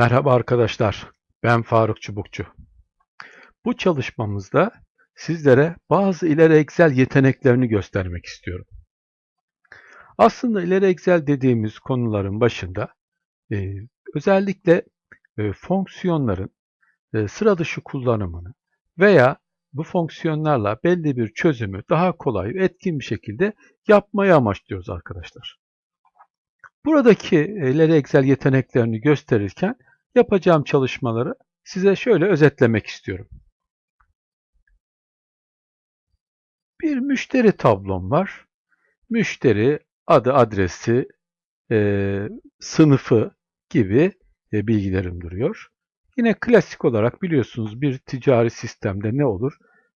Merhaba arkadaşlar, ben Faruk Çubukçu. Bu çalışmamızda sizlere bazı ileri Excel yeteneklerini göstermek istiyorum. Aslında ileri Excel dediğimiz konuların başında e, özellikle e, fonksiyonların e, sıra dışı kullanımını veya bu fonksiyonlarla belli bir çözümü daha kolay ve etkin bir şekilde yapmayı amaçlıyoruz arkadaşlar. Buradaki ileri Excel yeteneklerini gösterirken yapacağım çalışmaları size şöyle özetlemek istiyorum. Bir müşteri tablom var. Müşteri adı, adresi, e, sınıfı gibi e, bilgilerim duruyor. Yine klasik olarak biliyorsunuz bir ticari sistemde ne olur?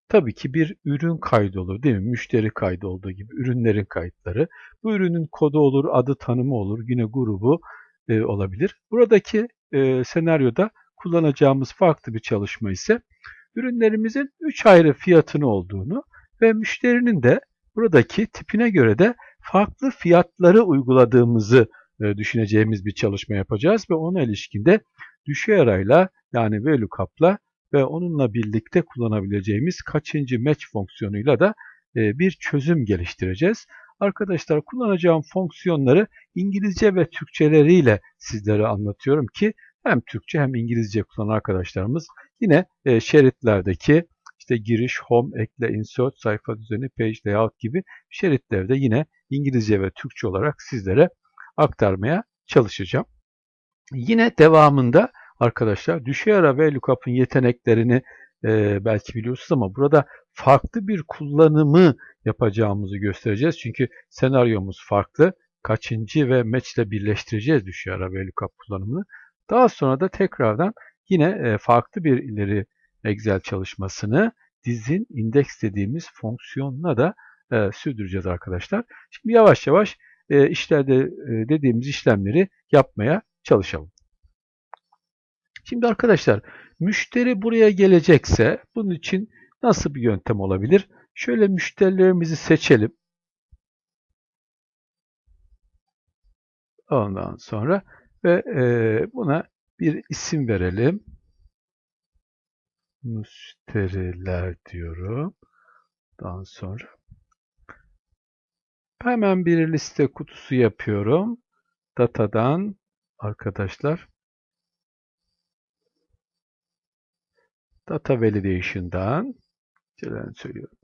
Tabii ki bir ürün kaydı olur değil mi? Müşteri kaydı olduğu gibi ürünlerin kayıtları. Bu ürünün kodu olur, adı tanımı olur, yine grubu e, olabilir. Buradaki e, senaryoda kullanacağımız farklı bir çalışma ise ürünlerimizin 3 ayrı fiyatını olduğunu ve müşterinin de buradaki tipine göre de farklı fiyatları uyguladığımızı e, düşüneceğimiz bir çalışma yapacağız ve ona ilişkinde düşey arayla yani VLOOKUP'la ve onunla birlikte kullanabileceğimiz kaçıncı match fonksiyonuyla da e, bir çözüm geliştireceğiz. Arkadaşlar kullanacağım fonksiyonları İngilizce ve Türkçeleriyle sizlere anlatıyorum ki hem Türkçe hem İngilizce kullanan arkadaşlarımız yine e, şeritlerdeki işte giriş, home, ekle, insert, sayfa düzeni, page layout gibi şeritlerde yine İngilizce ve Türkçe olarak sizlere aktarmaya çalışacağım. Yine devamında arkadaşlar düşey ara ve lookup'ın yeteneklerini e, belki biliyorsunuz ama burada farklı bir kullanımı yapacağımızı göstereceğiz. Çünkü senaryomuz farklı. Kaçıncı ve ile birleştireceğiz düşey ara ve lookup kullanımını. Daha sonra da tekrardan yine e, farklı bir ileri Excel çalışmasını dizin indeks dediğimiz fonksiyonla da e, sürdüreceğiz arkadaşlar. Şimdi yavaş yavaş e, işlerde e, dediğimiz işlemleri yapmaya çalışalım. Şimdi arkadaşlar müşteri buraya gelecekse bunun için nasıl bir yöntem olabilir? Şöyle müşterilerimizi seçelim. Ondan sonra ve e, buna bir isim verelim. Müşteriler diyorum. Daha sonra hemen bir liste kutusu yapıyorum. Datadan arkadaşlar Data Validation'dan söylüyorum.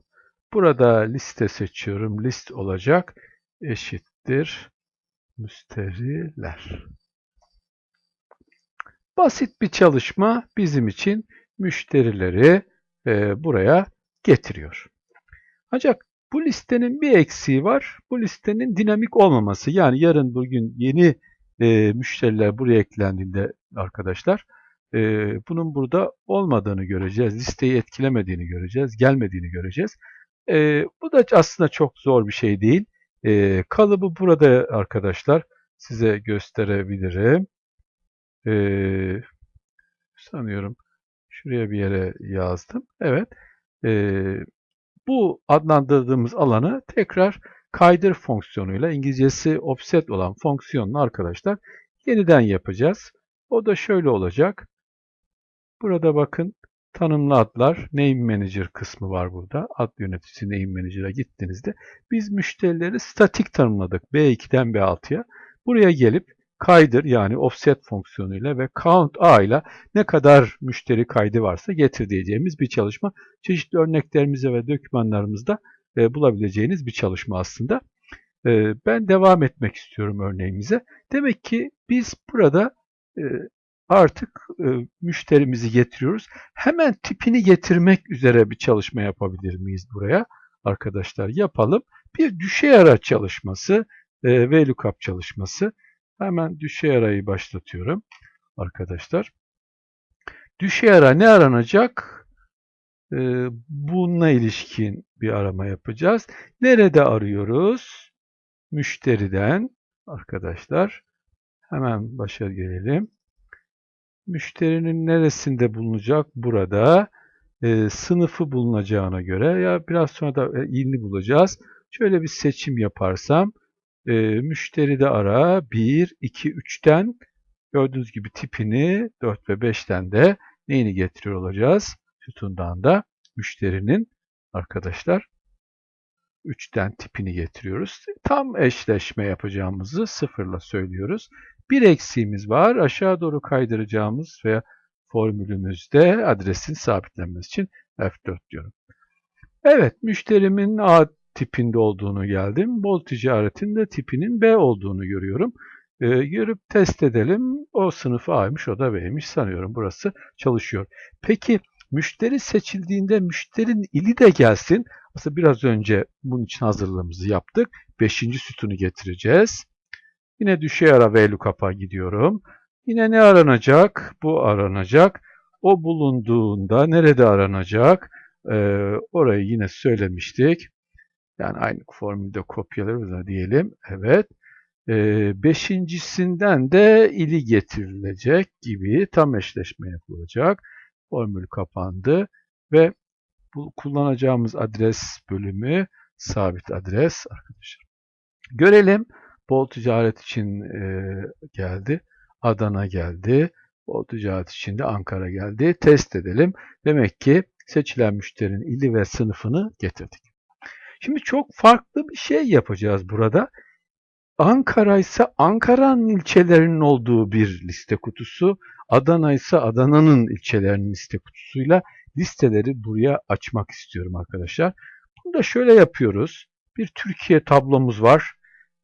Burada liste seçiyorum. List olacak. Eşittir müşteriler. Basit bir çalışma bizim için müşterileri e, buraya getiriyor. Ancak bu listenin bir eksiği var. Bu listenin dinamik olmaması. Yani yarın bugün yeni e, müşteriler buraya eklendiğinde arkadaşlar e, bunun burada olmadığını göreceğiz. Listeyi etkilemediğini göreceğiz. Gelmediğini göreceğiz. E, bu da aslında çok zor bir şey değil. E, kalıbı burada arkadaşlar size gösterebilirim. E, sanıyorum şuraya bir yere yazdım. Evet. E, bu adlandırdığımız alanı tekrar kaydır fonksiyonuyla İngilizcesi offset olan fonksiyonla arkadaşlar yeniden yapacağız. O da şöyle olacak. Burada bakın tanımlı adlar Name Manager kısmı var burada. Ad yöneticisi Name Manager'a gittiğinizde biz müşterileri statik tanımladık B2'den B6'ya. Buraya gelip kaydır yani offset fonksiyonuyla ve count a ile ne kadar müşteri kaydı varsa getir diyeceğimiz bir çalışma. Çeşitli örneklerimizde ve dokümanlarımızda e, bulabileceğiniz bir çalışma aslında. E, ben devam etmek istiyorum örneğimize. Demek ki biz burada e, artık e, müşterimizi getiriyoruz. Hemen tipini getirmek üzere bir çalışma yapabilir miyiz buraya? Arkadaşlar yapalım. Bir düşey ara çalışması, e, VLOOKUP çalışması. Hemen düşey arayı başlatıyorum arkadaşlar. Düşey ara ne aranacak? E, bununla ilişkin bir arama yapacağız. Nerede arıyoruz? Müşteriden arkadaşlar. Hemen başa gelelim. Müşterinin neresinde bulunacak? Burada. E, sınıfı bulunacağına göre ya biraz sonra da e, ilini bulacağız. Şöyle bir seçim yaparsam e, müşteri de ara 1, 2, 3'ten Gördüğünüz gibi tipini 4 ve 5'ten de neyini getiriyor olacağız? Sütundan da müşterinin arkadaşlar 3'ten tipini getiriyoruz. Tam eşleşme yapacağımızı sıfırla söylüyoruz. Bir eksiğimiz var. Aşağı doğru kaydıracağımız ve formülümüzde adresin sabitlenmesi için F4 diyorum. Evet, müşterimin A tipinde olduğunu geldim. Bol ticaretin de tipinin B olduğunu görüyorum. Ee, görüp test edelim. O sınıfı A'ymış, o da B'ymiş sanıyorum. Burası çalışıyor. Peki müşteri seçildiğinde müşterinin ili de gelsin. Aslında biraz önce bunun için hazırlığımızı yaptık. Beşinci sütunu getireceğiz. Yine düşey ara VLOOKUP'a gidiyorum. Yine ne aranacak? Bu aranacak. O bulunduğunda nerede aranacak? Ee, orayı yine söylemiştik. Yani aynı formülde kopyalarız diyelim. Evet. Ee, beşincisinden de ili getirilecek gibi tam eşleşme yapılacak. Formül kapandı ve bu kullanacağımız adres bölümü sabit adres arkadaşlar. Görelim. Bol ticaret için e, geldi. Adana geldi. Bol ticaret için de Ankara geldi. Test edelim. Demek ki seçilen müşterinin ili ve sınıfını getirdik. Şimdi çok farklı bir şey yapacağız burada. Ankara ise Ankara'nın ilçelerinin olduğu bir liste kutusu, Adana ise Adana'nın ilçelerinin liste kutusuyla listeleri buraya açmak istiyorum arkadaşlar. Bunu da şöyle yapıyoruz. Bir Türkiye tablomuz var.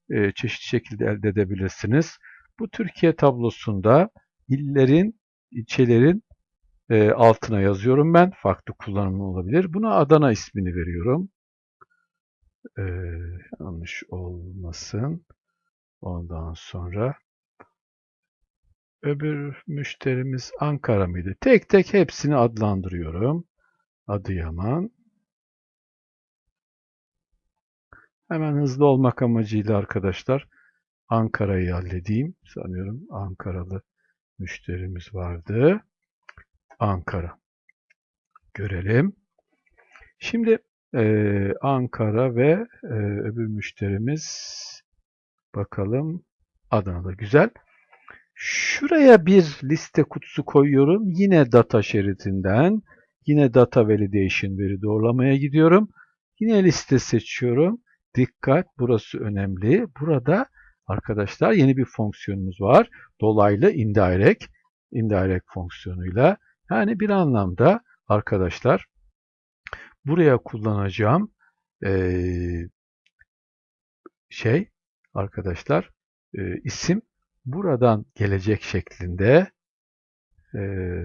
E, çeşitli şekilde elde edebilirsiniz. Bu Türkiye tablosunda illerin, ilçelerin e, altına yazıyorum ben. Farklı kullanımı olabilir. Buna Adana ismini veriyorum. E, yanlış olmasın. Ondan sonra öbür müşterimiz Ankara mıydı? Tek tek hepsini adlandırıyorum. Adıyaman. Hemen hızlı olmak amacıyla arkadaşlar Ankara'yı halledeyim. Sanıyorum Ankaralı müşterimiz vardı. Ankara. Görelim. Şimdi e, Ankara ve e, öbür müşterimiz bakalım Adana'da. Güzel. Şuraya bir liste kutusu koyuyorum. Yine data şeridinden. Yine data validation veri doğrulamaya gidiyorum. Yine liste seçiyorum. Dikkat burası önemli. Burada arkadaşlar yeni bir fonksiyonumuz var. Dolaylı indirect. Indirect fonksiyonuyla. Yani bir anlamda arkadaşlar buraya kullanacağım şey arkadaşlar isim buradan gelecek şeklinde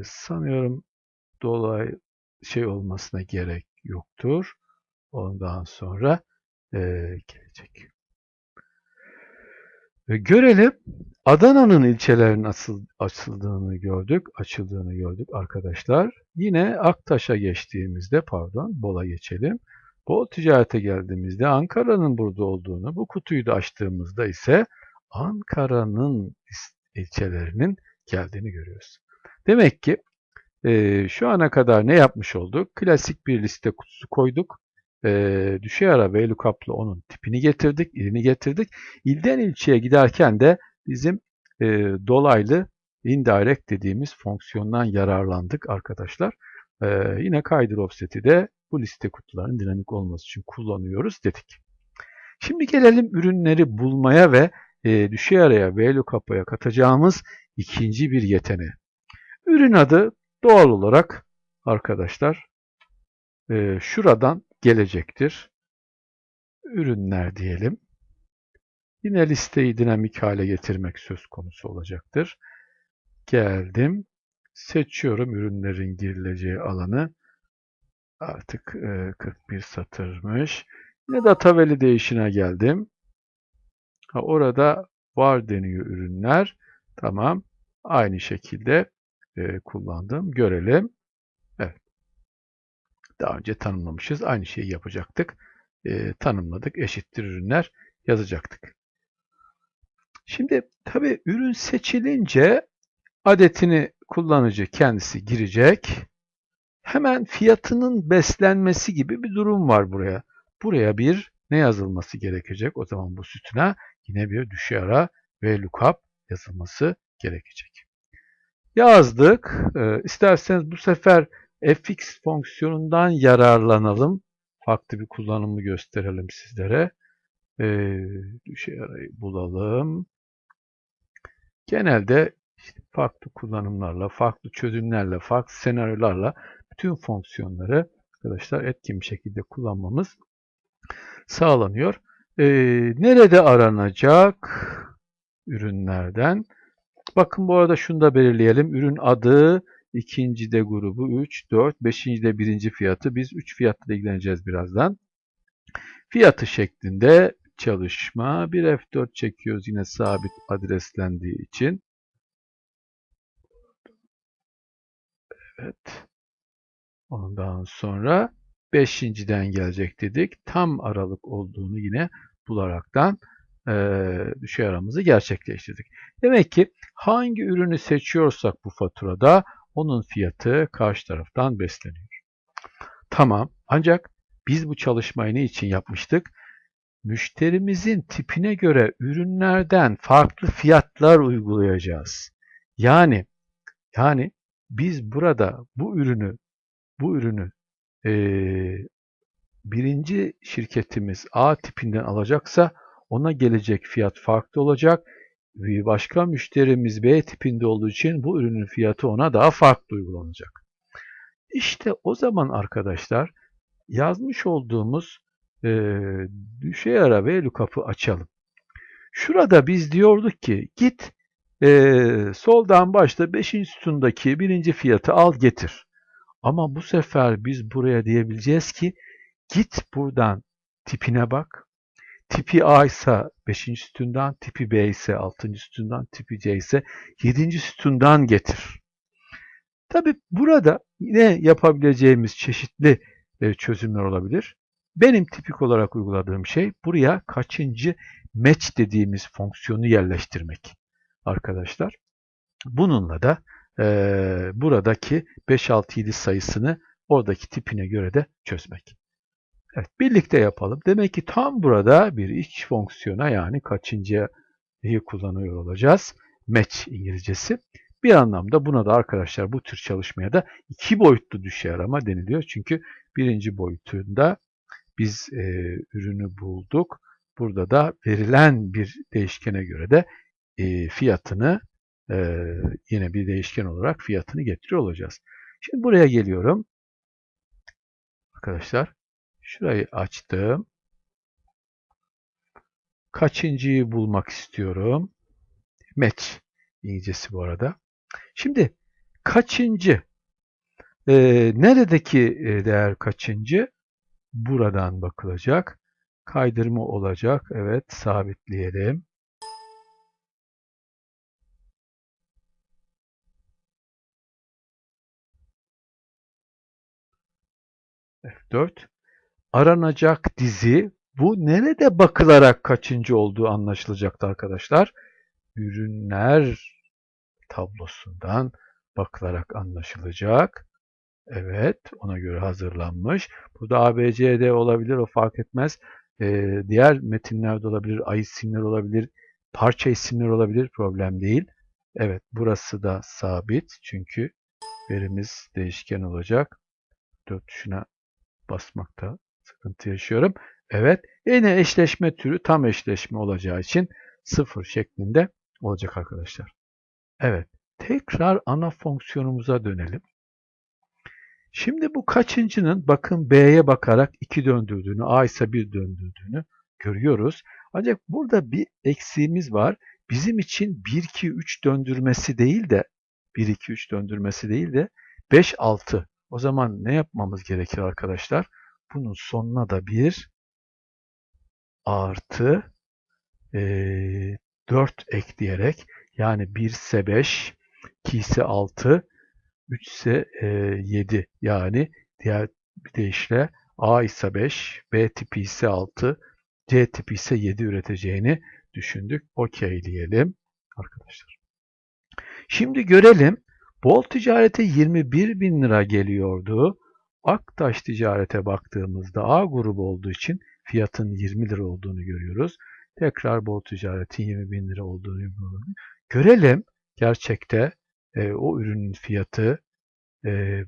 sanıyorum dolay şey olmasına gerek yoktur. Ondan sonra e, gelecek. E, görelim. Adana'nın ilçelerinin asıl, açıldığını gördük. Açıldığını gördük arkadaşlar. Yine Aktaş'a geçtiğimizde pardon Bol'a geçelim. Bol ticarete geldiğimizde Ankara'nın burada olduğunu, bu kutuyu da açtığımızda ise Ankara'nın ilçelerinin geldiğini görüyoruz. Demek ki e, şu ana kadar ne yapmış olduk? Klasik bir liste kutusu koyduk. E, düşey ara VLOOKUP'la onun tipini getirdik, ilini getirdik. İlden ilçeye giderken de bizim e, dolaylı indirect dediğimiz fonksiyondan yararlandık arkadaşlar. E, yine kaydır offset'i de bu liste kutuların dinamik olması için kullanıyoruz dedik. Şimdi gelelim ürünleri bulmaya ve e, düşey araya VLOOKUP'a katacağımız ikinci bir yeteneğe. Ürün adı doğal olarak arkadaşlar e, şuradan gelecektir. Ürünler diyelim. Yine listeyi dinamik hale getirmek söz konusu olacaktır. Geldim. Seçiyorum ürünlerin girileceği alanı. Artık e, 41 satırmış. Yine data validation'a geldim. Ha, orada var deniyor ürünler. Tamam. Aynı şekilde e, kullandım. Görelim. Daha önce tanımlamışız. Aynı şeyi yapacaktık. E, tanımladık. Eşittir ürünler yazacaktık. Şimdi tabi ürün seçilince adetini kullanıcı kendisi girecek. Hemen fiyatının beslenmesi gibi bir durum var buraya. Buraya bir ne yazılması gerekecek? O zaman bu sütuna yine bir düşey ara ve lookup yazılması gerekecek. Yazdık. Ee, isterseniz bu sefer fx fonksiyonundan yararlanalım. Farklı bir kullanımı gösterelim sizlere. Ee, şey arayı bulalım. Genelde işte farklı kullanımlarla, farklı çözümlerle, farklı senaryolarla bütün fonksiyonları arkadaşlar etkin bir şekilde kullanmamız sağlanıyor. Ee, nerede aranacak ürünlerden? Bakın bu arada şunu da belirleyelim. Ürün adı, ikinci de grubu 3, 4, beşinci de birinci fiyatı. Biz 3 fiyatla ilgileneceğiz birazdan. Fiyatı şeklinde çalışma. Bir F4 çekiyoruz yine sabit adreslendiği için. Evet. Ondan sonra beşinciden gelecek dedik. Tam aralık olduğunu yine bularaktan e, düşey aramızı gerçekleştirdik. Demek ki hangi ürünü seçiyorsak bu faturada onun fiyatı karşı taraftan besleniyor. Tamam. Ancak biz bu çalışmayı ne için yapmıştık? Müşterimizin tipine göre ürünlerden farklı fiyatlar uygulayacağız. Yani yani biz burada bu ürünü bu ürünü e, birinci şirketimiz A tipinden alacaksa ona gelecek fiyat farklı olacak. Bir başka müşterimiz B tipinde olduğu için bu ürünün fiyatı ona daha farklı uygulanacak. İşte o zaman arkadaşlar yazmış olduğumuz e, düşey ara ve lookup'ı açalım. Şurada biz diyorduk ki git e, soldan başta 5. sütundaki birinci fiyatı al getir. Ama bu sefer biz buraya diyebileceğiz ki git buradan tipine bak. Tipi A ise 5. sütundan, tipi B ise 6. sütundan, tipi C ise 7. sütundan getir. Tabi burada yine yapabileceğimiz çeşitli e, çözümler olabilir. Benim tipik olarak uyguladığım şey buraya kaçıncı match dediğimiz fonksiyonu yerleştirmek arkadaşlar. Bununla da e, buradaki 5, 6, 7 sayısını oradaki tipine göre de çözmek. Evet, birlikte yapalım. Demek ki tam burada bir iç fonksiyona yani kaçıncıyı kullanıyor olacağız. Match İngilizcesi. Bir anlamda buna da arkadaşlar bu tür çalışmaya da iki boyutlu düşey arama deniliyor. Çünkü birinci boyutunda biz e, ürünü bulduk. Burada da verilen bir değişkene göre de e, fiyatını e, yine bir değişken olarak fiyatını getiriyor olacağız. Şimdi buraya geliyorum. Arkadaşlar şurayı açtım. Kaçıncıyı bulmak istiyorum? Match İngilizcesi bu arada. Şimdi kaçıncı? E, neredeki e, değer kaçıncı? Buradan bakılacak. Kaydırma olacak. Evet sabitleyelim. F4. Aranacak dizi bu nerede bakılarak kaçıncı olduğu anlaşılacaktı arkadaşlar. Ürünler tablosundan bakılarak anlaşılacak. Evet, ona göre hazırlanmış. Burada ABCD olabilir, o fark etmez. Ee, diğer metinlerde olabilir, ay isimler olabilir, parça isimler olabilir, problem değil. Evet, burası da sabit çünkü verimiz değişken olacak. 4 tuşuna basmakta sıkıntı yaşıyorum. Evet, yine eşleşme türü tam eşleşme olacağı için sıfır şeklinde olacak arkadaşlar. Evet, tekrar ana fonksiyonumuza dönelim. Şimdi bu kaçıncının bakın B'ye bakarak 2 döndürdüğünü, A ise 1 döndürdüğünü görüyoruz. Ancak burada bir eksiğimiz var. Bizim için 1, 2, 3 döndürmesi değil de 1, 2, 3 döndürmesi değil de 5, 6. O zaman ne yapmamız gerekir arkadaşlar? Bunun sonuna da bir artı e, 4 ekleyerek yani 1 ise 5, 2 ise 6, 3 ise e, 7 yani diğer bir deyişle A ise 5, B tipi ise 6, C tipi ise 7 üreteceğini düşündük. Okey diyelim arkadaşlar. Şimdi görelim. Bol ticarete 21 bin lira geliyordu. Aktaş ticarete baktığımızda A grubu olduğu için fiyatın 20 lira olduğunu görüyoruz. Tekrar bol ticaretin 20 bin lira olduğunu görüyoruz. Görelim gerçekte e, o ürünün fiyatı e,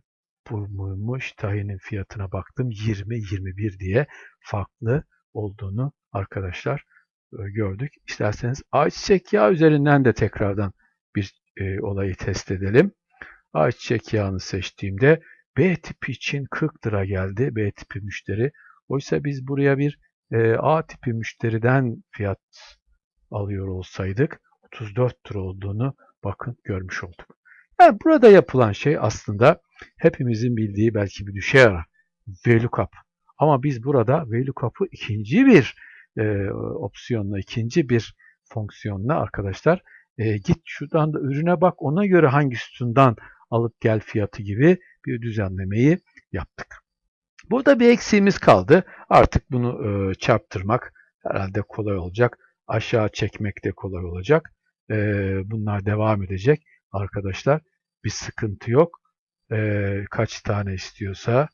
bu muymuş? Tahinin fiyatına baktım 20-21 diye farklı olduğunu arkadaşlar e, gördük. İsterseniz ayçiçek yağı üzerinden de tekrardan bir e, olayı test edelim. Ayçiçek yağını seçtiğimde B tipi için 40 lira geldi. B tipi müşteri. Oysa biz buraya bir e, A tipi müşteriden fiyat alıyor olsaydık 34 lira olduğunu bakın görmüş olduk. Yani burada yapılan şey aslında hepimizin bildiği belki bir düşey ara VLOOKUP. Ama biz burada VLOOKUP'ı ikinci bir e, opsiyonla, ikinci bir fonksiyonla arkadaşlar e, git şuradan da ürüne bak ona göre hangi sütundan alıp gel fiyatı gibi bir düzenlemeyi yaptık. Burada bir eksiğimiz kaldı. Artık bunu e, çarptırmak herhalde kolay olacak. Aşağı çekmek de kolay olacak. E, bunlar devam edecek arkadaşlar. Bir sıkıntı yok. E, kaç tane istiyorsa